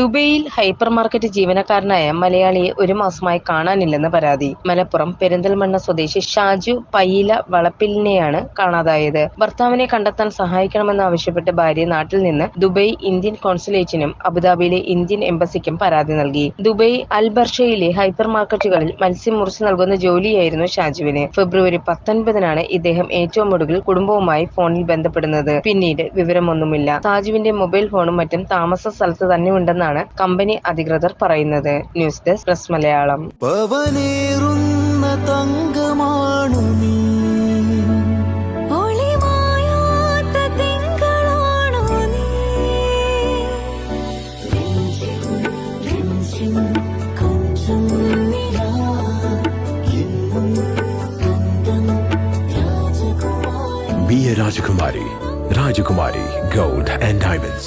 ദുബൈയിൽ ഹൈപ്പർമാർക്കറ്റ് ജീവനക്കാരനായ മലയാളിയെ ഒരു മാസമായി കാണാനില്ലെന്ന് പരാതി. മലപ്പുറം പെരിന്തൽമണ്ണ സ്വദേശി ഷാജു പയ്യില വളപ്പിലിനെയാണ് കാണാതായത്. ഭർത്താവിനെ കണ്ടെത്താൻ സഹായിക്കണമെന്നാവശ്യപ്പെട്ട് ഭാര്യ നാട്ടിൽ നിന്ന് ദുബൈ ഇന്ത്യൻ കോൺസുലേറ്റിനും അബുദാബിയിലെ ഇന്ത്യൻ എംബസിക്കും പരാതി നൽകി. ദുബൈ അൽബർഷയിലെ ഹൈപ്പർ മാർക്കറ്റുകളിൽ മത്സ്യം മുറിച്ചു നൽകുന്ന ജോലിയായിരുന്നു ഷാജുവിന്. ഫെബ്രുവരി പത്തൊൻപതിനാണ് ഇദ്ദേഹം ഏറ്റവും ഒടുവിൽ കുടുംബവുമായി ഫോണിൽ ബന്ധപ്പെടുന്നത്. പിന്നീട് വിവരമൊന്നുമില്ല. ഷാജുവിന്റെ മൊബൈൽ ഫോണും മറ്റും താമസ സ്ഥലത്ത് തന്നെ ഉണ്ടെന്നാണ് കമ്പനി അധികൃതർ പറയുന്നത് ന്യൂസ് ഡെസ്ക് പ്രസ് മലയാളം രാജകുമാരി തങ്കമാണു നീ Be a Rajakumari. Rajakumari Gold and Diamonds.